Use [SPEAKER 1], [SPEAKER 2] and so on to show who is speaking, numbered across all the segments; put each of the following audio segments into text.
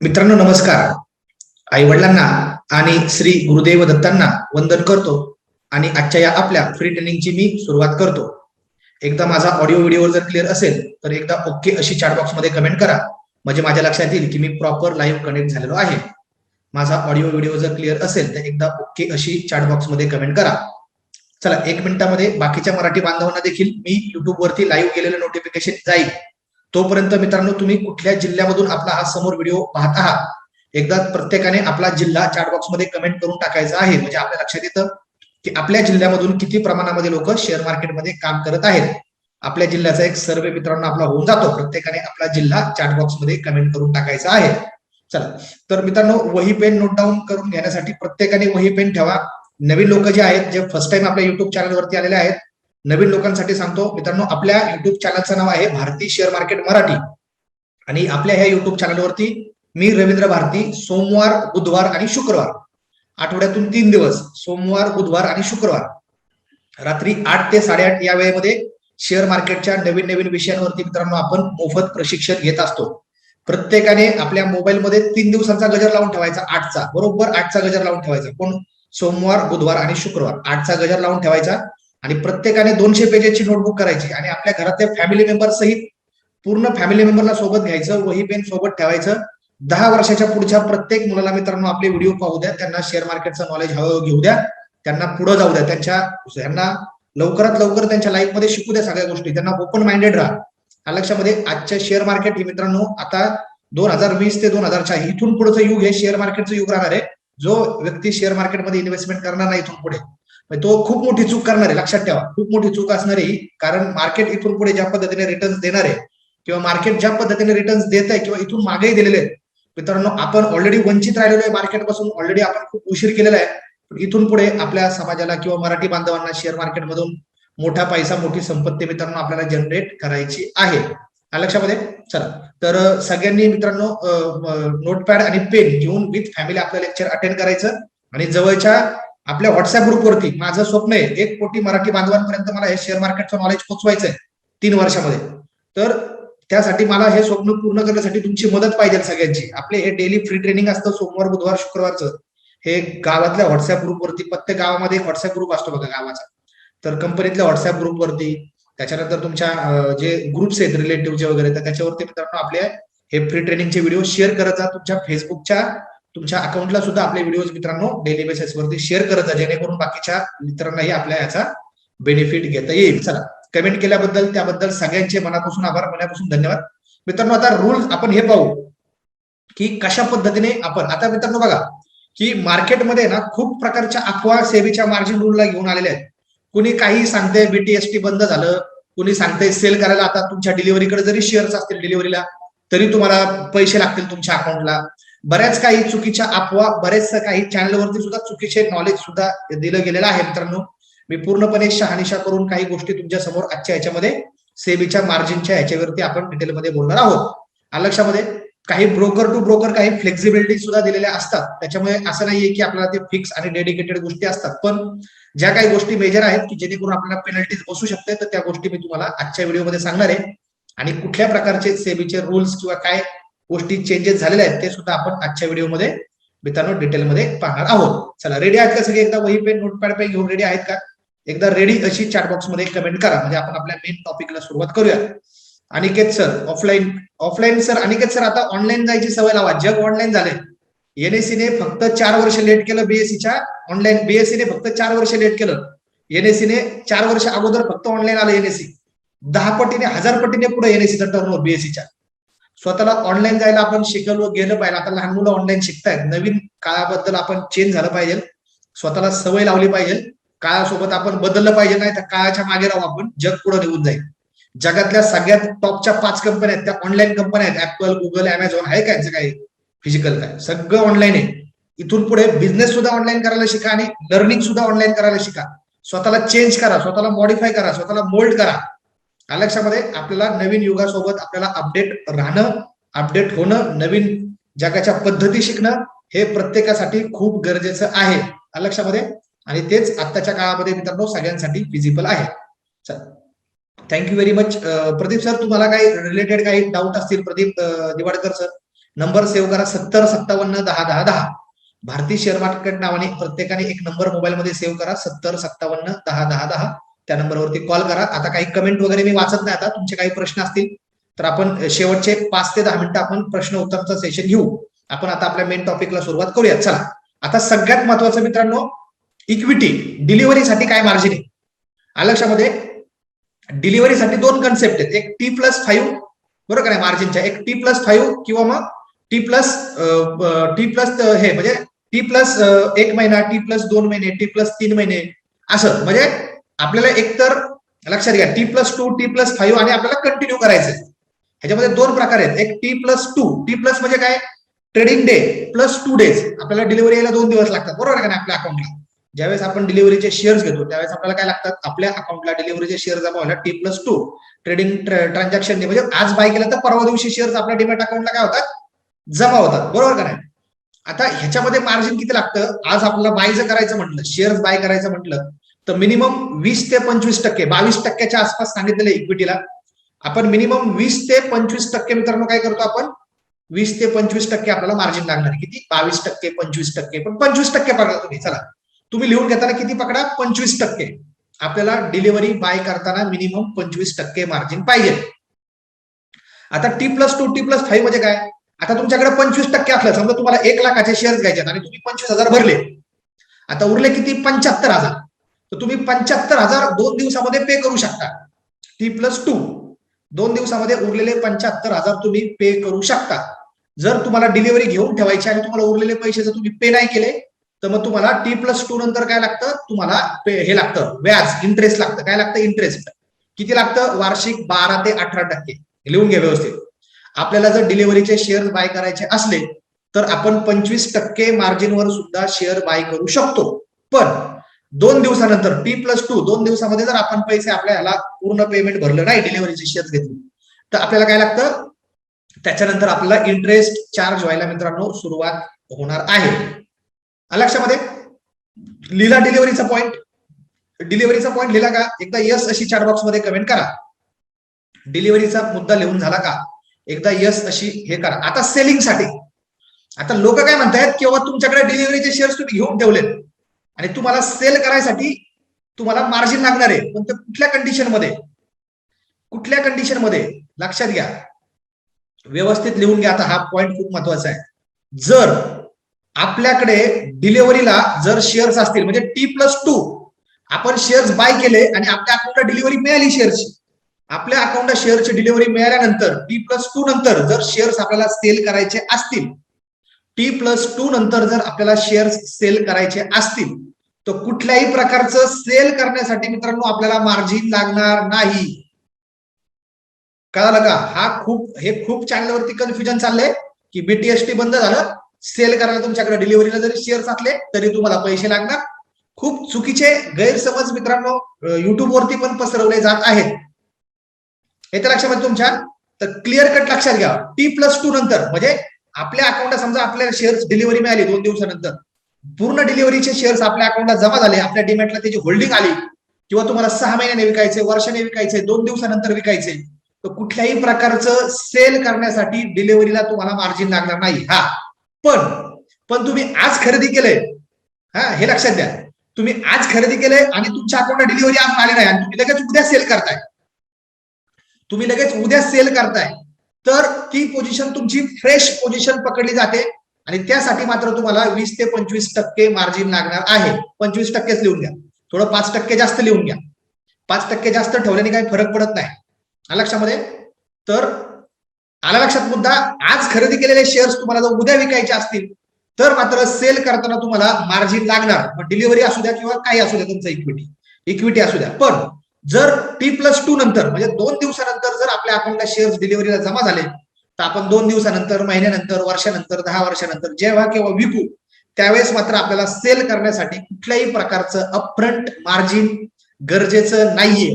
[SPEAKER 1] मित्रांनो नमस्कार. आई वडिलांना आणि श्री गुरुदेव दत्तांना वंदन करतो आणि आजच्या या आपल्या फ्री ट्रेनिंगची मी सुरुवात करतो. एकदा माझा ऑडिओ व्हिडिओ जर क्लिअर असेल तर एकदा ओके अशी चॅटबॉक्समध्ये कमेंट करा. म्हणजे माझ्या लक्षात येईल की मी प्रॉपर लाईव्ह कनेक्ट झालेलो आहे. माझा ऑडिओ व्हिडिओ जर क्लिअर असेल तर एकदा ओके अशी चॅटबॉक्समध्ये कमेंट करा. चला एक मिनिटामध्ये बाकीच्या मराठी बांधवांना देखील मी युट्यूबवरती लाईव्ह केलेलं नोटिफिकेशन जाईल. तोपर्यंत मित्रांनो तुम्ही कुठल्या जिल्ह्यामधून आपला हा समोर व्हिडिओ पाहत आहात? एकदा प्रत्येकाने आपला जिल्हा चॅट बॉक्समध्ये कमेंट करून टाकायचा आहे. म्हणजे आपल्या लक्षात येतं की आपल्या जिल्ह्यामधून किती प्रमाणामध्ये लोक शेअर मार्केटमध्ये काम करत आहेत. आपल्या जिल्ह्याचा एक सर्वे मित्रांनो आपला होऊन जातो. प्रत्येकाने आपला जिल्हा चॅट बॉक्समध्ये कमेंट करून टाकायचा आहे. चला. तर मित्रांनो वही पेन नोट डाऊन करून घेण्यासाठी प्रत्येकाने वही पेन ठेवा. नवीन लोक जे आहेत जे फर्स्ट टाइम आपल्या युट्यूब चॅनलवरती आलेले आहेत नवीन लोकांसाठी सांगतो. मित्रांनो आपल्या युट्यूब चॅनलचं नाव आहे भारती शेअर मार्केट मराठी. आणि आपल्या ह्या युट्यूब चॅनलवरती मी रवींद्र भारती सोमवार बुधवार आणि शुक्रवार. आठवड्यातून तीन दिवस सोमवार बुधवार आणि शुक्रवार. रात्री आठ ते साडेआठ या वेळेमध्ये शेअर मार्केटच्या नवीन नवीन विषयांवरती मित्रांनो आपण मोफत प्रशिक्षण घेत असतो. प्रत्येकाने आपल्या मोबाईलमध्ये तीन दिवसांचा गजर लावून ठेवायचा आठचा. बरोबर आठचा गजर लावून ठेवायचा. कोण? सोमवार बुधवार आणि शुक्रवार. आठचा गजर लावून ठेवायचा. आणि प्रत्येकाने दोनशे पेजेसची नोटबुक करायची आणि आपल्या घरातल्या फॅमिली मेंबर सहित पूर्ण फॅमिली मेंबरला सोबत घ्यायचं वही पेन सोबत ठेवायचं. दहा वर्षाच्या पुढच्या प्रत्येक मुलाला मित्रांनो आपले व्हिडिओ पाहू द्या त्यांना शेअर मार्केटचं नॉलेज हवं घेऊ द्या त्यांना पुढे जाऊ द्या त्यांच्या यांना लवकरात लवकर त्यांच्या लाईफमध्ये शिकू द्या सगळ्या गोष्टी त्यांना ओपन माइंडेड राहा. लक्षामध्ये आजच्या शेअर मार्केट हे मित्रांनो आता दोन हजार वीस ते दोन हजार चार इथून पुढचं युग हे शेअर मार्केटचं युग राहणार आहे. जो व्यक्ती शेअर मार्केटमध्ये इन्व्हेस्टमेंट करणार नाही इथून पुढे. म्हणजे तो खूप मोठी चूक करणार आहे लक्षात ठेवा. खूप मोठी चूक असणार आहे कारण मार्केट इथून पुढे ज्या पद्धतीने रिटर्न्स देणार आहे किंवा मार्केट ज्या पद्धतीने रिटर्न्स देत आहे किंवा इथून मागेही दिलेले आहेत मित्रांनो आपण ऑलरेडी वंचित राहिलेलो आहे मार्केटपासून ऑलरेडी आपण खूप उशीर केलेला आहे पण इथून पुढे आपल्या समाजाला किंवा मराठी बांधवांना शेअर मार्केटमधून मोठा पैसा मोठी संपत्ती मित्रांनो आपल्याला जनरेट करायची आहे. लक्षामध्ये? चला. तर सगळ्यांनी मित्रांनो नोटपॅड आणि पेन घेऊन विथ फॅमिली आपलं लेक्चर अटेंड करायचं. आणि जवळच्या आपल्या व्हॉट्सअप ग्रुपवरती माझं स्वप्न आहे एक कोटी मराठी बांधवांपर्यंत मला हे शेअर मार्केटचं नॉलेज पोहोचवायचं आहे तीन वर्षामध्ये. तर त्यासाठी मला हे स्वप्न पूर्ण करण्यासाठी तुमची मदत पाहिजे सगळ्यांची. आपले हे डेली फ्री ट्रेनिंग असतं सोमवार बुधवार शुक्रवारचं. हे गावातल्या व्हॉट्सअप ग्रुपवरती प्रत्येक गावामध्ये एक व्हॉट्सअप ग्रुप असतो बघा गावाचा. तर कंपनीतल्या व्हॉट्सअप ग्रुपवरती त्याच्यानंतर तुमच्या जे ग्रुप्स आहेत रिलेटिव्हचे वगैरे तर त्याच्यावरती मित्रांनो आपले हे फ्री ट्रेनिंगचे व्हिडिओ शेअर करत जा. तुमच्या फेसबुकच्या तुमच्या अकाउंटला सुद्धा आपले व्हिडिओज मित्रांनो डेली बेसिसवरती शेअर करत जा जेणेकरून बाकीच्या मित्रांनाही आपल्या याचा बेनिफिट घेता येईल. चला कमेंट केल्याबद्दल त्याबद्दल सगळ्यांचे मनापासून आभार मनापासून धन्यवाद. मित्रांनो आता रूल आपण हे पाहू की कशा पद्धतीने आपण आता मित्रांनो बघा की मार्केटमध्ये ना खूप प्रकारच्या अफवा सेबीच्या मार्जिन रूलला घेऊन आलेल्या आहेत. कुणी काही सांगते बीटीएसटी बंद झालं कुणी सांगते सेल करायला आता तुमच्या डिलिव्हरीकडे जरी शेअर्स असतील डिलिव्हरीला तरी तुम्हाला पैसे लागतील तुमच्या अकाउंटला बऱ्याच काही चुकीच्या अफवा बरेच काही चॅनलवरती सुद्धा चुकीचे नॉलेज सुद्धा दिलं गेलेलं आहे मित्रांनो. मी पूर्णपणे शहानिशा करून काही गोष्टी तुमच्यासमोर आजच्या ह्याच्यामध्ये सेबीच्या मार्जिनच्या ह्याच्यावरती आपण डिटेलमध्ये बोलणार आहोत. लक्षामध्ये काही ब्रोकर टू ब्रोकर काही फ्लेक्झिबिलिटी सुद्धा दिलेल्या असतात. त्याच्यामुळे असं नाहीये की आपल्याला ते फिक्स आणि डेडिकेटेड गोष्टी असतात. पण ज्या काही गोष्टी मेजर आहेत की जेणेकरून आपल्याला पेनल्टीज बसू शकते तर त्या गोष्टी मी तुम्हाला आजच्या व्हिडिओमध्ये सांगणार आहे. आणि कुठल्या प्रकारचे सेबीचे रूल्स किंवा काय गोष्टी चेंजेस झालेल्या आहेत ते सुद्धा आपण आजच्या व्हिडिओमध्ये मित्रांनो डिटेलमध्ये पाहणार आहोत. चला रेडी आहेत का सगळे एकदा वही पेन नोटपॅड पेन घेऊन रेडी आहेत का? एकदा रेडी अशी चॅटबॉक्समध्ये कमेंट करा. म्हणजे आपण आपल्या मेन टॉपिकला सुरुवात करूया Aniket sir offline offline sir Aniket sir आता ऑनलाईन जायची सवय लावा. जग ऑनलाईन झाले एनएससीने फक्त चार वर्ष लेट केलं बीएससीच्या ऑनलाईन बीएससीने फक्त चार वर्ष लेट केलं. एनएससीने चार वर्ष अगोदर फक्त ऑनलाईन आलं एनएससी दहा पटीने हजार पटीने पुढे एनएससीचा टर्न बीएससीच्या स्वतःला ऑनलाईन जायला आपण शिकलो गेलं पाहिजे. आता लहान मुलं ऑनलाईन शिकतायत. नवीन काळाबद्दल आपण चेंज झालं पाहिजे. स्वतःला सवय लावली पाहिजे. काळासोबत आपण बदललं पाहिजे. नाही तर काळाच्या मागे राहू आपण. जग पुढे निघून जाईल. जगातल्या सगळ्यात टॉपच्या पाच कंपन्या आहेत. त्या ऑनलाईन कंपन्या आहेत. ऍपल गुगल अमेझॉन आहे काय काय फिजिकल काय? सगळं ऑनलाईन आहे. इथून पुढे बिझनेस सुद्धा ऑनलाईन करायला शिका आणि लर्निंग सुद्धा ऑनलाईन करायला शिका. स्वतःला चेंज करा. स्वतःला मॉडीफाय करा. स्वतःला मोल्ड करा. लक्षामध्ये आपल्याला नवीन युगासोबत आपल्याला अपडेट राहणं अपडेट होणं नवीन जगाच्या पद्धती शिकणं हे प्रत्येकासाठी खूप गरजेचं आहे लक्षामध्ये आणि तेच आत्ताच्या काळामध्ये मित्रांनो सगळ्यांसाठी फिजिबल आहे. चल. Thank you very much Pradeep sir तुम्हाला काही रिलेटेड काही डाऊट असतील Pradeep Diwadkar sir number save करा सत्तर सत्तावन्न दहा दहा दहा. भारतीय शेअर मार्केट नावाने प्रत्येकाने एक नंबर मोबाईलमध्ये सेव्ह करा सत्तर सत्तावन्न दहा दहा दहा. त्या नंबरवरती कॉल करा. आता काही कमेंट वगैरे मी वाचत नाही आता. तुमचे काही प्रश्न असतील तर आपण शेवटचे पाच ते दहा मिनिटं आपण प्रश्न उत्तरचं सेशन घेऊ. आपण आता आपल्या मेन टॉपिकला सुरुवात करूयात. चला. आता सगळ्यात महत्वाचं मित्रांनो इक्विटी डिलिव्हरीसाठी काय मार्जिन आहे? आलक्षामध्ये डिलिव्हरीसाठी दोन कन्सेप्ट आहेत. एक टी प्लस फाईव्ह बरोबर आहे मार्जिनच्या एक टी प्लस फाईव्ह किंवा मग टी प्लस टी प्लस हे म्हणजे टी प्लस एक महिना टी प्लस दोन महिने टी प्लस तीन महिने असं. म्हणजे आपल्याला एकतर लक्षात घ्या T plus two T plus five आणि आपल्याला कंटिन्यू करायचंय. ह्याच्यामध्ये दोन प्रकार आहेत. एक T plus two T plus म्हणजे काय? Trading day plus two days आपल्याला डिलिव्हरी यायला दोन दिवस लागतात. बरोबर आहे का आपल्या अकाउंटला ज्यावेळेस आपण डिलिव्हरीचे शेअर्स घेतो त्यावेळेस आपल्याला काय लागतात? आपल्या अकाउंटला डिलिव्हरीचे शेअर जमा व्हायला T plus two trading transaction म्हणजे आज बाय केलं तर परवा दिवशी शेअर्स आपल्या डिमॅट अकाउंटला काय होतात? जमा होतात. बरोबर का नाही? आता ह्याच्यामध्ये मार्जिन किती लागतं? आज आपल्याला बाय जर करायचं म्हटलं शेअर्स बाय करायचं म्हटलं तर मिनिमम वीस ते पंचवीस टक्के बावीस टक्क्याच्या आसपास सांगितलेलं इक्विटीला आपण मिनिमम वीस ते पंचवीस टक्के मित्रांनो काय करतो आपण? वीस ते पंचवीस टक्के आपल्याला मार्जिन लागणार किती? बावीस टक्के पंचवीस टक्के पण पंचवीस टक्के पकडा तुम्ही चला. तुम्ही लिहून घेताना किती पकडा? पंचवीस टक्के. आपल्याला डिलिव्हरी बाय करताना मिनिमम पंचवीस टक्के मार्जिन पाहिजे. आता T plus two T plus five म्हणजे काय? आता तुमच्याकडे पंचवीस टक्के असलं समजा तुम्हाला एक लाखाचे शेअर्स घ्यायचे आणि तुम्ही पंचवीस हजार भरले. आता उरले किती? पंच्याहत्तर हजार. तर तुम्ही पंच्याहत्तर हजार दोन दिवसामध्ये पे करू शकता. टी प्लस टू दोन दिवसामध्ये उरलेले पंच्याहत्तर हजार तुम्ही पे करू शकता. जर तुम्हाला डिलिव्हरी घेऊन ठेवायची आणि तुम्हाला उरलेले पैसे जर तुम्ही पे नाही केले तर मग तुम्हाला टी प्लस टू नंतर काय लागतं? तुम्हाला हे लागतं. व्याज इंटरेस्ट लागतं. काय लागतं? इंटरेस्ट किती लागतं? वार्षिक बारा ते अठरा टक्के. लिहून घ्या व्यवस्थित. आपल्याला जर डिलिव्हरीचे शेअर बाय करायचे असले तर आपण पंचवीस टक्के मार्जिनवर सुद्धा शेअर बाय करू शकतो. पण दोन दिवसानंतर टी प्लस टू दोन दिवसामध्ये जर आपण पैसे आपल्याला पूर्ण पेमेंट भरलं नाही डिलिव्हरीची शेअर्स घेतली. तर आपल्याला काय लागतं? त्याच्यानंतर आपल्याला इंटरेस्ट चार्ज व्हायला मित्रांनो सुरुवात होणार आहे. लक्षामध्ये लिला डिलिव्हरीचा पॉईंट डिलिव्हरीचा पॉईंट लिहिला का? एकदा यस अशी चार बॉक्समध्ये कमेंट करा. डिलिव्हरीचा मुद्दा लिहून झाला का? एकदा यस अशी हे करा. आता सेलिंगसाठी आता लोक काय म्हणतायत? किंवा तुमच्याकडे डिलिव्हरीचे शेअर्स तुम्ही घेऊन ठेवलेत. आणि तुम्हाला सेल करायसाठी तुम्हाला मार्जिन लागणार आहे. पण ते कुठल्या कंडिशनमध्ये? कुठल्या कंडिशनमध्ये? लक्षात घ्या. व्यवस्थित लिहून घ्या. आता हा पॉइंट खूप महत्त्वाचा आहे. जर आपल्याकडे डिलिव्हरीला जर शेअर्स असतील म्हणजे टी प्लस टू आपण शेअर्स बाय केले आणि आपल्या अकाउंटला डिलिव्हरी मिळाली शेअरची आपल्या अकाउंटला शेअरची डिलिव्हरी मिळाल्यानंतर टी प्लस टू नंतर जर शेअर्स आपल्याला सेल करायचे असतील टी प्लस टू नंतर जर आपल्याला शेअर्स सेल करायचे असतील तर कुठल्याही प्रकारचं सेल करण्यासाठी मित्रांनो आपल्याला मार्जिन लागणार नाही. कळालं का? हा खूप हे खूप चॅनलवरती कन्फ्युजन चाललंय की बीटीएसटी बंद झालं सेल करायला तुमच्याकडे डिलिव्हरीला जरी शेअर्स असले तरी तुम्हाला पैसे लागणार. खूप चुकीचे गैरसमज मित्रांनो युट्यूबवरती पण पसरवले जात आहेत. हे तर लक्षामध्ये तुमच्या? तर क्लिअर कट लक्षात घ्या. टी प्लस टू नंतर म्हणजे आपल्या अकाउंटला समजा आपल्याला शेअर्स डिलिव्हरी मिळाली दोन दिवसानंतर. पूर्ण डिलिव्हरीचे शेअर्स आपल्या अकाउंटला जमा झाले आपल्या डिमॅटला त्याची होल्डिंग आली. किंवा तुम्हाला सहा महिन्याने विकायचे वर्षाने विकायचे दोन दिवसानंतर विकायचे तर कुठल्याही प्रकारचं सेल करण्यासाठी डिलिव्हरीला तुम्हाला मार्जिन लागणार नाही. हा. पण पण तुम्ही आज खरेदी केलंय. हा हे लक्षात द्या. तुम्ही आज खरेदी केलंय आणि तुमच्या अकाउंटला डिलिव्हरी आज आली नाही आणि तुम्ही लगेच उद्या सेल करताय. तुम्ही लगेच उद्या सेल करताय. तर ती पोझिशन तुमची फ्रेश पोझिशन पकडली जाते. आणि त्यासाठी मात्र तुम्हाला वीस ते पंचवीस टक्के मार्जिन लागणार आहे. पंचवीस टक्केच लिहून घ्या. थोडं पाच टक्के जास्त लिहून घ्या. पाच टक्के जास्त ठेवल्याने काही फरक पडत नाही. लक्षामध्ये? तर आला लक्षात मुद्दा? आज खरेदी केलेले शेअर्स तुम्हाला जर उद्या विकायचे असतील तर मात्र सेल करताना तुम्हाला मार्जिन लागणार. मग डिलिव्हरी असू द्या किंवा काही असू द्या तुमचं इक्विटी इक्विटी असू द्या. पण जर टी प्लस टू नंतर म्हणजे दोन दिवसानंतर जर आपल्या अकाउंटला शेअर्स डिलिव्हरीला जमा झाले तर आपण दोन दिवसानंतर महिन्यानंतर वर्षानंतर दहा वर्षानंतर जेव्हा केव्हा विकू त्यावेळेस मात्र आपल्याला सेल करण्यासाठी कुठल्याही प्रकारचं अपफ्रंट मार्जिन गरजेचं नाहीये.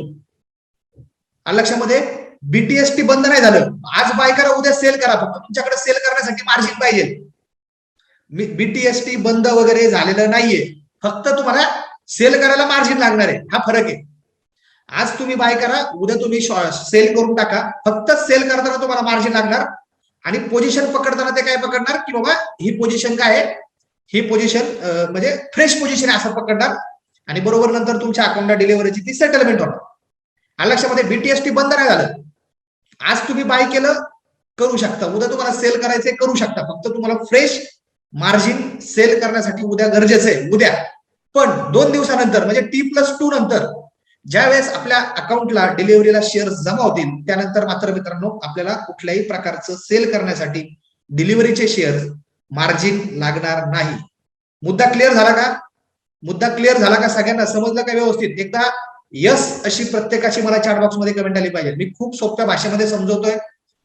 [SPEAKER 1] लक्षामध्ये बीटीएसटी बंद नाही झालं. आज बाय करा उद्या सेल करा. फक्त तुमच्याकडे सेल करण्यासाठी मार्जिन पाहिजे. बीटीएसटी बंद वगैरे झालेलं नाहीये. फक्त तुम्हाला सेल करायला मार्जिन लागणार आहे. हा फरक आहे. आज तुम्ही बाय करा उद्या तुम्ही सेल करून टाका. फक्त सेल करताना तुम्हाला मार्जिन लागणार. आणि पोझिशन पकडताना ते काय पकडणार? की बाबा ही पोझिशन काय आहे? ही पोझिशन म्हणजे फ्रेश पोझिशन आहे असं पकडणार. आणि बरोबर नंतर तुमच्या अकाउंटला डिलिव्हरीची ती सेटलमेंट होणार. आलं लक्षामध्ये बीटीएसटी बंद नाही झालं. आज तुम्ही बाय केलं करू शकता. उद्या तुम्हाला सेल करायचंय करू शकता. फक्त तुम्हाला फ्रेश मार्जिन सेल करण्यासाठी उद्या गरजेचं आहे. उद्या. पण दोन दिवसानंतर म्हणजे टी प्लस टू नंतर ज्या वेळेस आपल्या अकाउंटला डिलिव्हरीला शेअर जमा होतील त्यानंतर मात्र मित्रांनो आपल्याला कुठल्याही प्रकारचं सेल करण्यासाठी डिलिव्हरीचे शेअर मार्जिन लागणार नाही. मुद्दा क्लिअर झाला का? मुद्दा क्लिअर झाला का सगळ्यांना? समजलं का व्यवस्थित? एकदा यस अशी प्रत्येकाची मला चॅटबॉक्समध्ये कमेंट आली पाहिजे. मी खूप सोप्या भाषेमध्ये समजवतोय.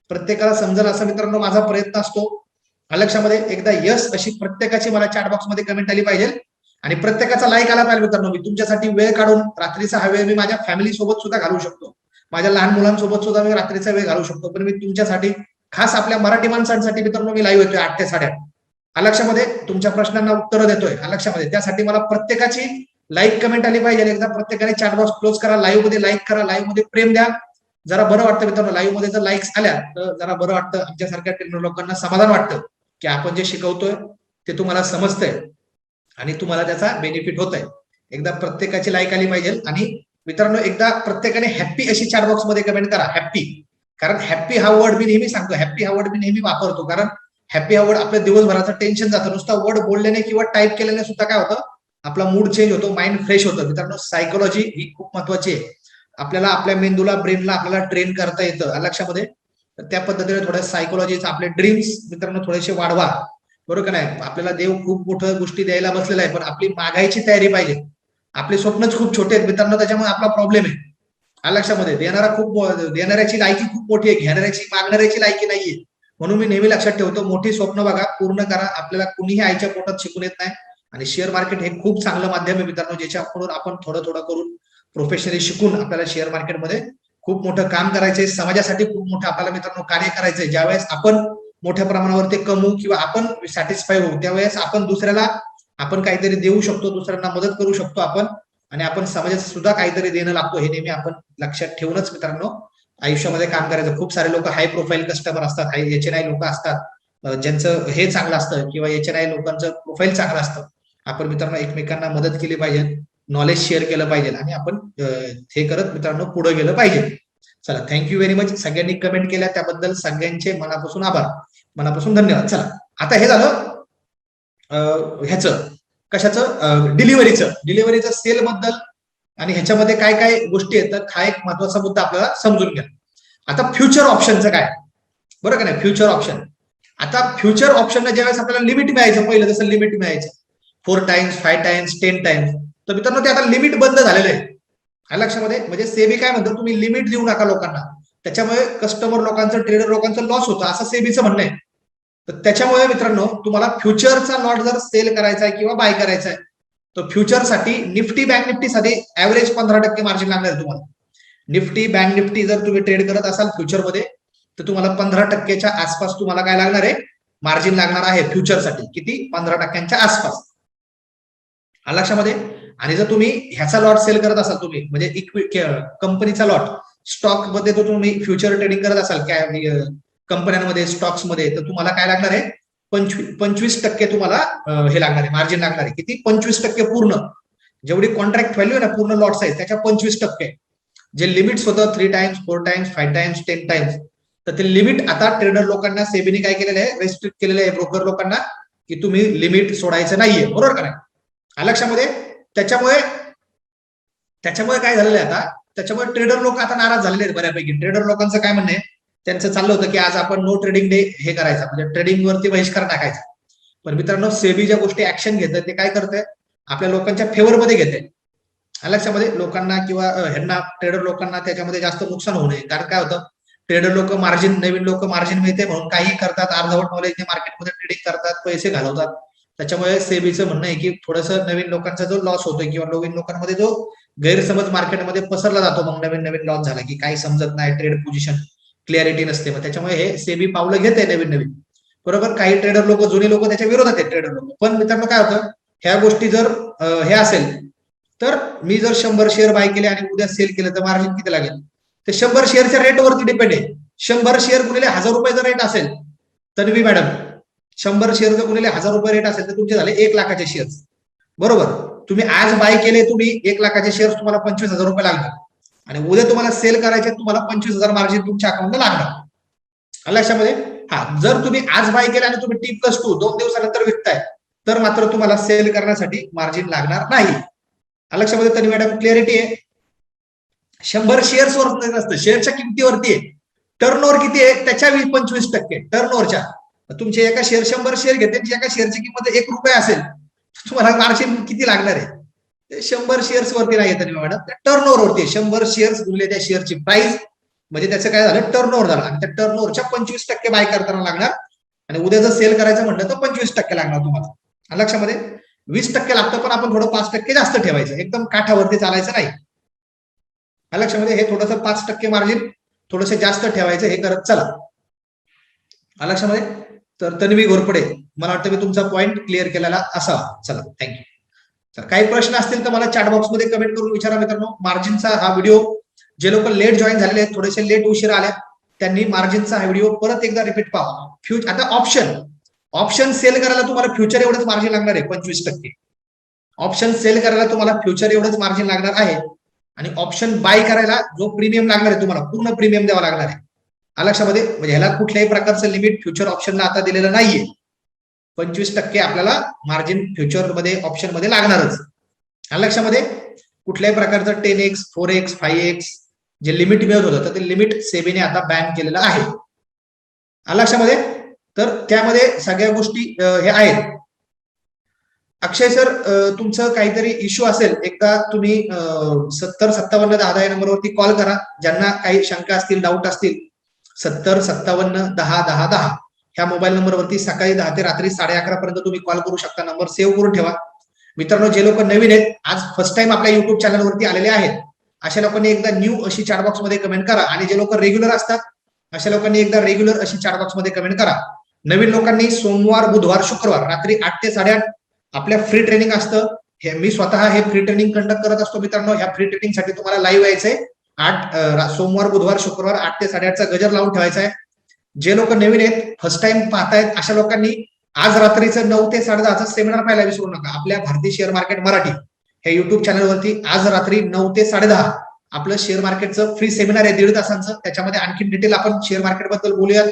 [SPEAKER 1] प्रत्येकाला समजेल असा मित्रांनो माझा प्रयत्न असतो. लक्षामध्ये एकदा यस अशी प्रत्येकाची मला चॅटबॉक्समध्ये कमेंट आली पाहिजे. आणि प्रत्येकाचा लाईक आला पाहिजे मित्रांनो. मी तुमच्यासाठी वेळ काढून रात्रीचा हा वेळ मी माझ्या फॅमिली सोबत सुद्धा घालू शकतो. माझ्या लहान मुलांसोबत सुद्धा मी रात्रीचा वेळ घालू शकतो. पण मी तुमच्यासाठी खास आपल्या मराठी माणसांसाठी मित्रांनो मी लाईव्ह येतोय आठ ते साडेआठ अलक्षामध्ये तुमच्या प्रश्नांना उत्तरं देतोय अलक्षामध्ये त्यासाठी मला प्रत्येकाची लाईक कमेंट आली पाहिजे. एकदा प्रत्येकाने चॅटबॉक्स क्लोज करा लाईव्हमध्ये लाईक करा लाईव्हमध्ये प्रेम द्या. जरा बरं वाटतं मित्रांनो लाईव्हमध्ये जर लाईक्स आल्या तर जरा बरं वाटतं. आमच्यासारख्या ट्रेनर लोकांना समाधान वाटतं की आपण जे शिकवतोय ते तुम्हाला समजतंय. आणि तुम्हाला त्याचा बेनिफिट होत आहे एकदा प्रत्येकाची लाईक आली पाहिजे. आणि मित्रांनो एकदा प्रत्येकाने हॅप्पी अशी चॅटबॉक्समध्ये कमेंट करा. हॅप्पी कारण हॅप्पी हा वर्ड मी नेहमी सांगतो. हॅप्पी हा वर्ड मी नेहमी वापरतो. कारण हॅप्पी हा वर्ड आपल्या दिवसभराचं टेन्शन जातं. नुसता वर्ड बोलल्याने किंवा टाईप केल्याने सुद्धा काय होतं? आपला मूड चेंज होतो माइंड फ्रेश होतं. मित्रांनो सायकोलॉजी ही खूप महत्वाची आहे. आपल्याला आपल्या मेंदूला ब्रेनला आपल्याला ट्रेन करता येतं. लक्षामध्ये त्या पद्धतीने थोड्या सायकोलॉजीचा आपले ड्रीम्स मित्रांनो थोडेसे वाढवा. बरोबर का नाही? आपल्याला देव खूप मोठ्या गोष्टी द्यायला बसलेला आहे पण आपली मागायची तयारी पाहिजे. आपले स्वप्नच खूप छोटे आहेत मित्रांनो त्याच्यामुळे आपला प्रॉब्लेम आहे. लक्षामध्ये? देणारा खूप देणाऱ्याची लायकी खूप मोठी आहे घेणाऱ्याची मागणाऱ्याची लायकी नाहीये. म्हणून मी नेहमी लक्षात ठेवतो मोठी स्वप्न बघा पूर्ण करा. आपल्याला कुणीही आईच्या पोटात शिकून येत नाही. आणि शेअर मार्केट हे खूप चांगलं माध्यम आहे मित्रांनो ज्याच्याकडून आपण थोडं थोडं करून प्रोफेशनली शिकून आपल्याला शेअर मार्केटमध्ये खूप मोठं काम करायचंय. समाजासाठी खूप मोठं आपल्याला मित्रांनो कार्य करायचंय. ज्यावेळेस आपण मोठ्या प्रमाणावर ते कमवू किंवा आपण सॅटिस्फाय होऊ त्यावेळेस आपण दुसऱ्याला आपण काहीतरी देऊ शकतो दुसऱ्यांना मदत करू शकतो आपण आणि आपण समाजात सुद्धा काहीतरी देणं लागतो हे नेहमी आपण लक्षात ठेवूनच मित्रांनो आयुष्यामध्ये काम करायचं. खूप सारे लोक हाय प्रोफाईल कस्टमर असतात हाय एच एन आय लोक असतात. ज्यांचं हे चांगलं असतं किंवा एच एन आय लोकांचं प्रोफाईल चांगलं असतं. आपण मित्रांनो एकमेकांना मदत केली पाहिजे नॉलेज शेअर केलं पाहिजे आणि आपण हे करत मित्रांनो पुढे गेलं पाहिजे. चला थँक्यू व्हेरी मच सगळ्यांनी कमेंट केल्या त्याबद्दल सगळ्यांचे मनापासून आभार. मनापासून धन्यवाद. चला आता हे झालं ह्याचं कशाचं? डिलिव्हरीचं. डिलिव्हरीचं सेल बद्दल आणि ह्याच्यामध्ये काय काय गोष्टी आहेत तर हा एक महत्त्वाचा मुद्दा आपल्याला समजून घ्या. आता फ्युचर ऑप्शनचं काय? बरं का नाही? फ्युचर ऑप्शन आता फ्युचर ऑप्शनला ज्यावेळेस आपल्याला लिमिट मिळायचं पहिलं जसं लिमिट मिळायचं four times five times ten times तर मित्रांनो ते आता लिमिट बंद झालेलं आहे. लक्षामध्ये? म्हणजे सेबी काय म्हणतो तुम्ही लिमिट देऊ नका लोकांना. त्याच्यामुळे कस्टमर लोकांचं ट्रेडर लोकांचं लॉस होतं असं सेबीचं म्हणणं आहे. तर त्याच्यामुळे मित्रांनो तुम्हाला फ्युचरचा लॉट जर सेल करायचा आहे किंवा बाय करायचा आहे तर फ्युचरसाठी निफ्टी बँक निफ्टीसाठी ऍव्हरेज पंधरा टक्के मार्जिन लागणार आहे तुम्हाला. निफ्टी बँक निफ्टी जर तुम्ही ट्रेड करत असाल फ्युचरमध्ये तर तुम्हाला पंधरा टक्क्याच्या आसपास तुम्हाला काय लागणार आहे? मार्जिन लागणार आहे फ्युचरसाठी. किती? पंधरा टक्क्यांच्या आसपास. लक्षामध्ये? आणि जर तुम्ही ह्याचा लॉट सेल करत असाल तुम्ही म्हणजे कंपनीचा लॉट स्टॉकमध्ये तो तुम्ही फ्युचर ट्रेडिंग करत असाल काय म्हणजे कंपन्यांमध्ये स्टॉक्समध्ये तर तुम्हाला काय लागणार आहे? पंचवीस पंचवीस टक्के तुम्हाला हे लागणार आहे मार्जिन लागणार आहे. किती? पंचवीस टक्के पूर्ण. जेवढी कॉन्ट्रॅक्ट व्हॅल्यू आहे ना पूर्ण लॉट साईज त्याच्या पंचवीस टक्के. जे लिमिट्स होतं three times four times five times ten times तर ते लिमिट आता ट्रेडर लोकांना सेबीने काय केलेलं आहे? रेस्ट्रिक्ट केलेलं आहे ब्रोकर लोकांना की तुम्ही लिमिट सोडायचं नाहीये. बरोबर का नाही? लक्षामध्ये? त्याच्यामुळे त्याच्यामुळे काय झालेलं आहे आता? त्याच्यामुळे ट्रेडर लोक आता नाराज झालेले आहेत बऱ्यापैकी. ट्रेडर लोकांचं काय म्हणणं आहे? त्यांचं चाललं होतं की आज आपण नो ट्रेडिंग डे हे करायचा म्हणजे ट्रेडिंग वरती बहिष्कार टाकायचा. पण मित्रांनो सेबी ज्या गोष्टी ऍक्शन घेत ते काय करते आपल्या लोकांच्या फेवरमध्ये घेते लक्षामध्ये लोकांना किंवा ह्यांना ट्रेडर लोकांना त्याच्यामध्ये जास्त नुकसान होऊ नये. कारण काय होतं? ट्रेडर लोक मार्जिन नवीन लोक मार्जिन मिळते म्हणून काही करतात अर्धवट नॉलेजने मार्केटमध्ये ट्रेडिंग करतात पैसे घालवतात. त्याच्यामुळे सेबीचं म्हणणं आहे की थोडंसं नवीन लोकांचा जो लॉस होतोय किंवा नवीन लोकांमध्ये जो गैरसमज मार्केटमध्ये पसरला जातो मग नवीन नवीन लॉस झाला की काही समजत नाही ट्रेड पोझिशन क्लिअरिटी नसते. मग त्याच्यामुळे हे सेबी पावलं घेते नवीन नवीन. बरोबर? काही ट्रेडर लोक जुने लोक त्याच्या विरोधात आहेत ट्रेडर लोक. पण मित्रांनो काय होतं? ह्या गोष्टी जर हे असेल तर मी जर शंभर शेअर बाय केले आणि उद्या सेल केलं तर मार्जिन किती लागेल? ते शंभर शेअरच्या रेटवरती डिपेंड आहे. शंभर शेअर गुणिले हजार रुपये जर रेट असेल तन्वी मॅडम शंभर शेअर जर गुणिले हजार रुपये रेट असेल तर तुमचे झाले एक लाखाचे शेअर्स बरोबर? तुम्ही आज बाय केले तुम्ही एक लाखाचे शेअर्स तुम्हाला पंचवीस हजार रुपये लागणार. आणि उद्या तुम्हाला सेल करायचे तुम्हाला पंचवीस हजार मार्जिन तुमच्या अकाउंटला लागणार. आलं लक्षामध्ये? हा जर तुम्ही आज बाय केला आणि तुम्ही टी प्लस टू दोन दिवसानंतर विकताय तर मात्र तुम्हाला सेल करण्यासाठी मार्जिन लागणार नाही. लक्षामध्ये? तरी मॅडम क्लिअरिटी आहे. शंभर शेअर्स वर नसतं शेअरच्या किमतीवरती आहे. टर्न किती आहे? त्याच्या वीस पंचवीस टक्के टर्न तुमचे एका शेअर शंभर शेअर घेते एका शेअरची किंमत एक रुपये असेल तुम्हाला मार्जिन किती लागणार आहे? ते शंभर शेअर्स वरती नाही येत मॅडम टर्न वरती शंभर शेअर्स गुणले त्या शेअरची प्राइस म्हणजे त्याचं काय झालं? टर्न ओव्हर झालं. आणि त्या टर्न ओव्हरच्या पंचवीस टक्के बाय करताना लागणार. आणि उद्या जर सेल करायचं म्हटलं तर पंचवीस टक्के लागणार तुम्हाला. लक्षामध्ये वीस टक्के लागतं पण आपण थोडं पाच टक्के जास्त ठेवायचं. एकदम काठावरती चालायचं नाही. लक्षामध्ये हे थोडंसं पाच टक्के मार्जिन थोडस जास्त ठेवायचं हे करत चला. लक्षामध्ये तर तन्वी घोरपडे मला वाटतं मी तुमचा पॉईंट क्लिअर केलेला असावा. चला. थँक्यू तर काही प्रश्न असतील तर मला चॅट बॉक्समध्ये कमेंट करून विचारा मित्रांनो. मार्जिनचा हा व्हिडिओ जे लोक लेट जॉईन झालेले आहेत थोडेसे लेट उशीर आल्या त्यांनी मार्जिनचा हा व्हिडिओ परत एकदा रिपीट पाहा. फ्युच आता ऑप्शन ऑप्शन सेल करायला तुम्हाला फ्युचर एवढंच मार्जिन लागणार आहे पंचवीस टक्के. ऑप्शन सेल करायला तुम्हाला फ्युचर एवढंच मार्जिन लागणार आहे. आणि ऑप्शन बाय करायला जो प्रीमियम लागणार आहे तुम्हाला पूर्ण प्रीमियम द्यावा लागणार आहे. लक्षामध्ये म्हणजे ह्याला कुठल्याही प्रकारचं लिमिट फ्युचर ऑप्शनला आता दिलेलं नाहीये. पंचवीस टक्के आपल्याला मार्जिन फ्युचरमध्ये ऑप्शनमध्ये लागणारच. लक्षामध्ये कुठल्याही प्रकारचं ten X four X five X जे लिमिट मिळत होतं तर ते लिमिट सेबीने आता बॅन केलेलं आहे. लक्षामध्ये तर त्यामध्ये सगळ्या गोष्टी हे आहेत. अक्षय सर तुमचं काहीतरी इश्यू असेल एकदा तुम्ही सत्तर सत्तावन्न दहा दहा या नंबरवरती कॉल करा. ज्यांना काही शंका असतील डाऊट असतील सत्तर सत्तावन्न दहा दहा दहा. ह्या मोबाईल नंबरवरती सकाळी दहा ते रात्री साडे अकरा पर्यंत तुम्ही कॉल करू शकता. नंबर सेव्ह करून ठेवा. मित्रांनो जे लोक नवीन आहेत आज फर्स्ट टाइम आपल्या युट्यूब चॅनलवरती आलेले आहेत अशा लोकांनी एकदा न्यू अशी चॅटबॉक्समध्ये कमेंट करा. आणि जे लोक रेग्युलर असतात अशा लोकांनी एकदा रेग्युलर अशी चॅटबॉक्समध्ये कमेंट करा. नवीन लोकांनी सोमवार बुधवार शुक्रवार रात्री आठ ते साडेआठ आपल्या फ्री ट्रेनिंग असतं. हे मी स्वतः हे फ्री ट्रेनिंग कंडक्ट करत असतो मित्रांनो. ह्या फ्री ट्रेनिंगसाठी तुम्हाला लाईव्ह यायचंय. आठ सोमवार बुधवार शुक्रवार आठ ते साडेआठचा गजर लावून ठेवायचा आहे. जे लोक नवीन आहेत फर्स्ट टाइम पाहतायत अशा लोकांनी आज रात्रीचं नऊ ते साडे दहाचा सेमिनार पाहायला विसरू नका. आपल्या भारतीय शेअर मार्केट मराठी हे युट्यूब चॅनलवरती आज रात्री नऊ ते साडे दहा आपलं शेअर मार्केटचं फ्री सेमिनार आहे दीड तासांचं. त्याच्यामध्ये आणखी डिटेल आपण शेअर मार्केटबद्दल बोलूयात.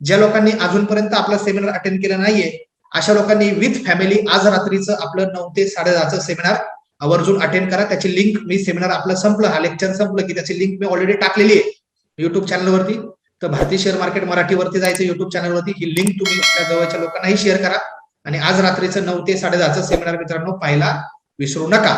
[SPEAKER 1] ज्या लोकांनी अजूनपर्यंत आपलं सेमिनार अटेंड केलं नाहीये अशा लोकांनी विथ फॅमिली आज रात्रीचं आपलं नऊ ते साडे दहाचं सेमिनार आवर्जून अटेंड करा. त्याची लिंक मी सेमिनार आपलं संपलं हा लेक्चर संपलं की त्याची लिंक मी ऑलरेडी टाकलेली आहे युट्यूब चॅनलवरती तर भारतीय शेअर मार्केट मराठीवरती जायचं युट्यूब चॅनलवरती ही लिंक तुम्ही आपल्या जवळच्या लोकांनाही शेअर करा. आणि आज रात्रीचं नऊ ते साडेदहाचं सेमिनार मित्रांनो पाहायला विसरू नका.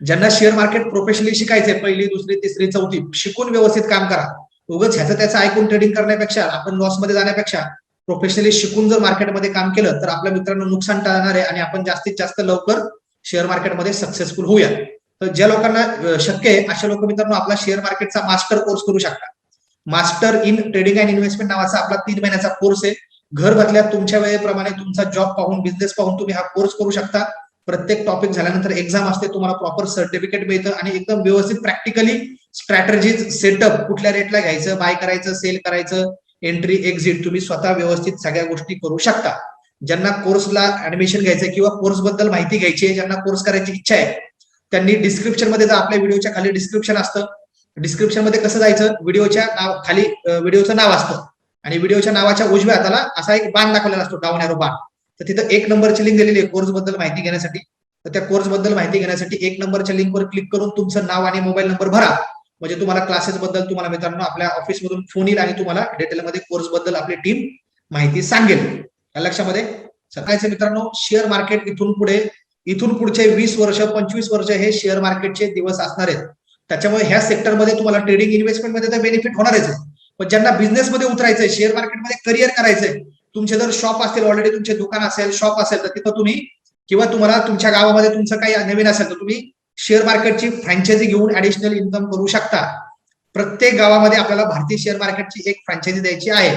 [SPEAKER 1] ज्यांना शेअर मार्केट प्रोफेशनली शिकायचंय पहिली दुसरी तिसरी चौथी शिकून व्यवस्थित काम करा. उगच ह्याचं त्याचं ऐकून ट्रेडिंग करण्यापेक्षा आपण लॉसमध्ये जाण्यापेक्षा प्रोफेशनली शिकून जर मार्केटमध्ये काम केलं तर आपल्या मित्रांनो नुकसान टाळणार आहे आणि आपण जास्तीत जास्त लवकर शेअर मार्केटमध्ये सक्सेसफुल होऊया. तर ज्या लोकांना शक्य आहे अशा लोक मित्रांनो आपला शेअर मार्केटचा मास्टर कोर्स करू शकता. Master in trading and investment नावाचा आपला तीन महिन्याचा कोर्स आहे. घर बसल्या तुमच्या वेळेप्रमाणे तुमचा जॉब पाहून बिझनेस पाहून तुम्ही हा कोर्स करू शकता. प्रत्येक टॉपिक झाल्यानंतर एक्झाम असते तुम्हाला प्रॉपर सर्टिफिकेट मिळतं आणि एकदम व्यवस्थित प्रॅक्टिकली स्ट्रॅटर्जीज सेटअप कुठल्या रेटला घ्यायचं बाय करायचं सेल करायचं एंट्री एक्झिट तुम्ही स्वतः व्यवस्थित सगळ्या गोष्टी करू शकता. ज्यांना कोर्सला ऍडमिशन घ्यायचं किंवा कोर्सबद्दल माहिती घ्यायची आहे ज्यांना कोर्स करायची इच्छा आहे त्यांनी डिस्क्रिप्शनमध्ये जर आपल्या व्हिडिओच्या खाली डिस्क्रिप्शन असतं डिस्क्रिप्शनमध्ये कसं जायचं? व्हिडिओच्या नाव खाली व्हिडिओचं नाव असतं. आणि व्हिडिओच्या नावाच्या उजव्या हाताला असा एक बाण दाखवलेला असतो डाऊन एरो बाण. तर तिथं एक नंबरची लिंक दिलेली आहे कोर्सबद्दल माहिती घेण्यासाठी. तर त्या कोर्सबद्दल माहिती घेण्यासाठी एक नंबरच्या लिंकवर क्लिक करून तुमचं नाव आणि मोबाईल नंबर भरा. म्हणजे तुम्हाला क्लासेस बद्दल तुम्हाला मित्रांनो आपल्या ऑफिसमधून फोन येईल आणि तुम्हाला डिटेलमध्ये कोर्सबद्दल आपली टीम माहिती सांगेल. या लक्षामध्ये? सकाळचे मित्रांनो शेअर मार्केट इथून पुढे इथून पुढचे वीस वर्ष पंचवीस वर्ष हे शेअर मार्केटचे दिवस असणार आहेत. त्याच्यामुळे ह्या सेक्टरमध्ये तुम्हाला ट्रेडिंग इन्व्हेस्टमेंटमध्ये तर बेनिफिट होणारच आहे. पण ज्यांना बिझनेसमध्ये उतरायचंय शेअर मार्केटमध्ये करिअर करायचंय तुमचे जर शॉप असतील ऑलरेडी तुमचे दुकान असेल शॉप असेल तर तिथं तुम्ही किंवा तुम्हाला तुमच्या गावामध्ये तुमचं काही नवीन असेल तर तुम्ही शेअर मार्केटची फ्रँचायझी घेऊन ऍडिशनल इन्कम करू शकता. प्रत्येक गावामध्ये आपल्याला भारतीय शेअर मार्केटची एक फ्रँचायझी द्यायची आहे.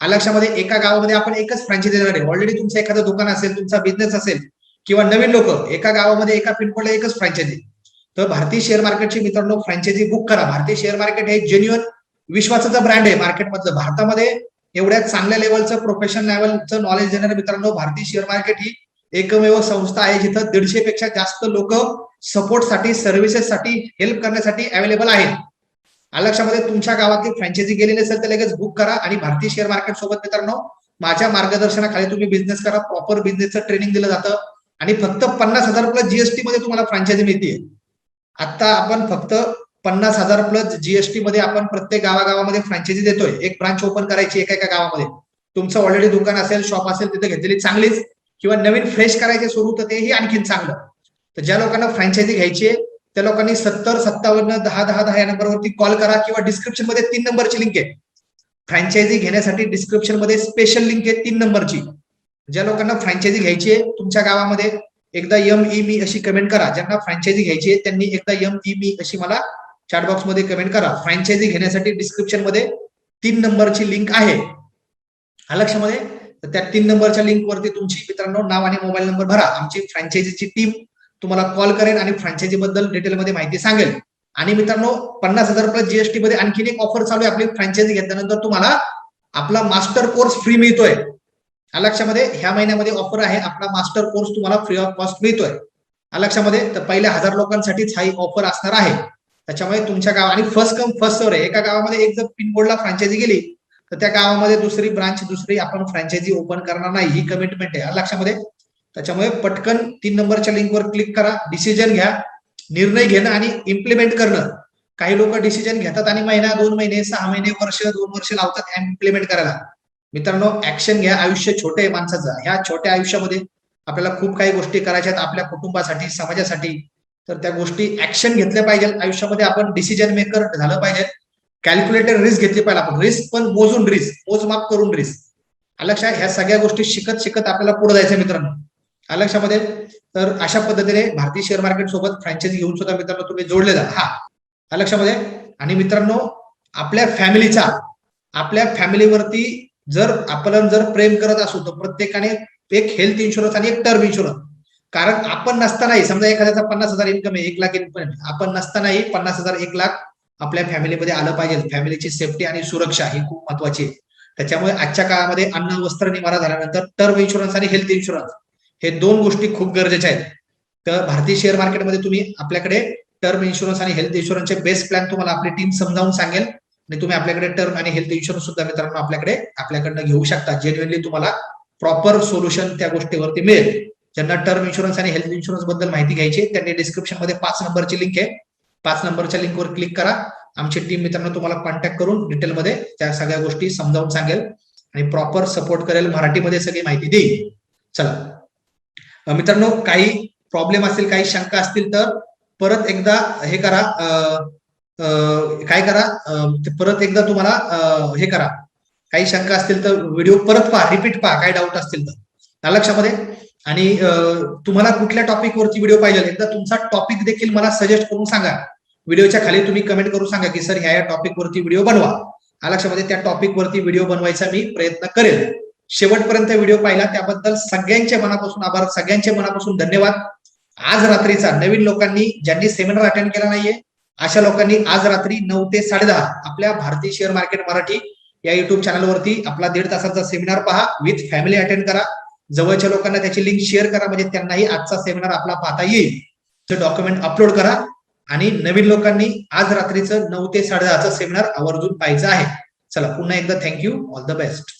[SPEAKER 1] लक्षामध्ये? एका गावामध्ये आपण एकच फ्रँचायझी देणार आहे. ऑलरेडी तुमचं एखादं दुकान असेल तुमचा बिझनेस असेल किंवा नवीन लोक एका गावामध्ये एका पिनकोडला एकच फ्रँचायझी तर भारतीय शेअर मार्केटची मित्रांनो फ्रँचायझी बुक करा. भारतीय शेअर मार्केट हे जेन्युअन विश्वासाचं ब्रँड आहे मार्केटमधलं भारतामध्ये एवढ्या चांगल्या लेवलचं प्रोफेशनल लेवलचं नॉलेज देणाऱ्या मित्रांनो भारतीय शेअर मार्केट ही एकमेव संस्था आहे जिथं दीडशे पेक्षा जास्त लोक सपोर्टसाठी सर्व्हिसेससाठी हेल्प करण्यासाठी अवेलेबल आहेत. लक्षामध्ये? तुमच्या गावातली फ्रँचायझी गेलेली असेल तर लगेच बुक करा आणि भारतीय शेअर मार्केट सोबत मित्रांनो माझ्या मार्गदर्शनाखाली तुम्ही बिझनेस करा. प्रॉपर बिझनेसचं ट्रेनिंग दिलं जातं. आणि फक्त पन्नास हजार प्लस जीएसटी मध्ये तुम्हाला फ्रँचायझी मिळते आता आपण फक्त पन्नास हजार प्लस जीएसटी मध्ये आपण प्रत्येक गावागावामध्ये फ्रँचायझी देतोय. एक ब्रांच ओपन करायची एका एका गावामध्ये. तुमचं ऑलरेडी दुकान असेल शॉप असेल तिथे घेतलेली चांगलीच. किंवा नवीन फ्रेश करायचे सुरू तर तेही आणखीन चांगलं. तर ज्या लोकांना फ्रँचायझी घ्यायची आहे त्या लोकांनी सत्तर सत्तावन्न दहा दहा दहा या नंबरवरती कॉल करा किंवा डिस्क्रिप्शनमध्ये तीन नंबरची लिंक आहे. फ्रँचायझी घेण्यासाठी डिस्क्रिप्शनमध्ये स्पेशल लिंक आहे तीन नंबरची ज्या लोकांना फ्रँचायझी घ्यायची आहे तुमच्या गावामध्ये एकदा यम ई मी अशी कमेंट करा. ज्यांना फ्रँचायझी घ्यायची आहे त्यांनी एकदा यम ई मी अशी मला चॅटबॉक्समध्ये कमेंट करा. फ्रँचायझी घेण्यासाठी डिस्क्रिप्शनमध्ये तीन नंबरची लिंक आहे. हा लक्षामध्ये तर त्या तीन नंबरच्या लिंक वरती तुमची मित्रांनो नाव आणि मोबाईल नंबर भरा. आमची फ्रँचायझीची टीम तुम्हाला कॉल करेल आणि फ्रँचायझी बद्दल डिटेलमध्ये माहिती सांगेल. आणि मित्रांनो पन्नास हजार प्लस जीएसटी मध्ये आणखीन एक ऑफर चालू आहे. आपली फ्रँचायझी घेतल्यानंतर तुम्हाला आपला मास्टर कोर्स फ्री मिळतोय. लक्षामध्ये? ह्या महिन्यामध्ये ऑफर आहे. आपला मास्टर कोर्स तुम्हाला फ्री ऑफ कॉस्ट मिळतोय. या लक्षामध्ये? तर पहिल्या हजार लोकांसाठीच हा ऑफर असणार आहे. त्याच्यामुळे तुमच्या गाव आणि फर्स्ट कम फर्स्ट सर्व आहे. एका गावामध्ये एक जर पिनकोडला फ्रँचायझी गेली तर त्या गावामध्ये दुसरी ब्रांच दुसरी आपण फ्रँचायझी ओपन करणार नाही. ही कमिटमेंट आहे. या लक्षामध्ये? त्याच्यामुळे पटकन तीन नंबरच्या लिंकवर क्लिक करा. डिसिजन घ्या. निर्णय घेणं आणि इम्प्लिमेंट करणं. काही लोक डिसिजन घेतात आणि महिना दोन महिने सहा महिने वर्ष दोन वर्ष लावतात इम्प्लिमेंट करायला. मित्रांनो ऍक्शन घ्या. आयुष्य छोटे आहे माणसाचं. ह्या छोट्या आयुष्यामध्ये आपल्याला खूप काही गोष्टी करायच्या आहेत आपल्या कुटुंबासाठी समाजासाठी. तर त्या गोष्टी ऍक्शन घेतल्या पाहिजे आयुष्यामध्ये आपण डिसिजन मेकर झालं पाहिजे. कॅल्क्युलेटेड रिस्क घेतली पाहिजे आपण. रिस्क पण मोजून रिस्क मोजमाप करून रिस्क लक्षात ह्या सगळ्या गोष्टी शिकत शिकत आपल्याला पुढे जायचं मित्रांनो. लक्षामध्ये तर अशा पद्धतीने भारतीय शेअर मार्केट सोबत फ्रँचायझी घेऊन सुद्धा मित्रांनो तुम्ही जोडले जा. हा. लक्षामध्ये आणि मित्रांनो आपल्या फॅमिलीचा आपल्या फॅमिलीवरती जर आपण जर प्रेम करत असू तर प्रत्येकाने एक हेल्थ इन्शुरन्स आणि एक टर्म इन्शुरन्स कारण आपण नसतानाही समजा एखाद्याचा पन्नास हजार इन्कम आहे एक लाख इन्कम आपण नसतानाही पन्नास हजार एक लाख आपल्या फॅमिलीमध्ये आलं पाहिजे. फॅमिलीची सेफ्टी आणि सुरक्षा ही खूप महत्वाची आहे. त्याच्यामुळे आजच्या काळामध्ये अन्न वस्त्र निवारा झाल्यानंतर टर्म इन्शुरन्स आणि हेल्थ इन्शुरन्स हे दोन गोष्टी खूप गरजेच्या आहेत. तर भारतीय शेअर मार्केटमध्ये तुम्ही आपल्याकडे टर्म इन्शुरन्स आणि हेल्थ इन्शुरन्सचे बेस्ट प्लॅन तुम्हाला आपली टीम समजावून सांगेल. आणि तुम्ही आपल्याकडे टर्म आणि हेल्थ इन्शुरन्स सुद्धा मित्रांनो आपल्याकडे आपल्याकडनं घेऊ शकता. जेन्युअनली तुम्हाला प्रॉपर सोल्युशन त्या गोष्टीवरती मिळेल. ज्यांना टर्म इन्शुरन्स आणि हेल्थ इन्शुरन्सबद्दल माहिती घ्यायची त्यांनी डिस्क्रिप्शनमध्ये पाच नंबरची लिंक आहे. पाच नंबरच्या लिंकवर क्लिक करा. आमची टीम मित्रांनो तुम्हाला कॉन्टॅक्ट करून डिटेलमध्ये त्या सगळ्या गोष्टी समजावून सांगेल आणि प्रॉपर सपोर्ट करेल मराठीमध्ये सगळी माहिती देईल. चला. मित्रांनो काही प्रॉब्लेम असतील काही शंका असतील तर परत एकदा हे करा. काय करा परत एकदा तुम्हाला हे करा. काही शंका असतील तर व्हिडिओ परत पहा रिपीट पहा काही डाऊट असतील तर. लक्षामध्ये? आणि तुम्हाला कुठल्या टॉपिक वरती व्हिडिओ पाहिजे एकदा तुमचा टॉपिक देखील मला सजेस्ट करून सांगा. व्हिडिओच्या खाली तुम्ही कमेंट करून सांगा की सर ह्या या टॉपिक वरती व्हिडिओ बनवा. लक्षामध्ये त्या टॉपिक वरती व्हिडिओ बनवायचा मी प्रयत्न करेल. शेवटपर्यंत व्हिडिओ पाहिला त्याबद्दल सगळ्यांच्या मनापासून आभार सगळ्यांच्या मनापासून धन्यवाद. आज रात्रीचा नवीन लोकांनी ज्यांनी सेमिनार अटेंड केला नाहीये अशा लोकांनी आज रात्री नऊ ते साडेदहा आपल्या भारतीय शेअर मार्केट मराठी या युट्यूब चॅनलवरती आपला दीड तासाचा सेमिनार पहा. विथ फॅमिली अटेंड करा. जवळच्या लोकांना त्याची लिंक शेअर करा. म्हणजे त्यांनाही आजचा सेमिनार आपला पाहता येईल. डॉक्युमेंट अपलोड करा. आणि नवीन लोकांनी आज रात्रीचं नऊ ते साडेदहाचं सेमिनार आवर्जून पाहायचं आहे. चला पुन्हा एकदा थँक्यू ऑल द बेस्ट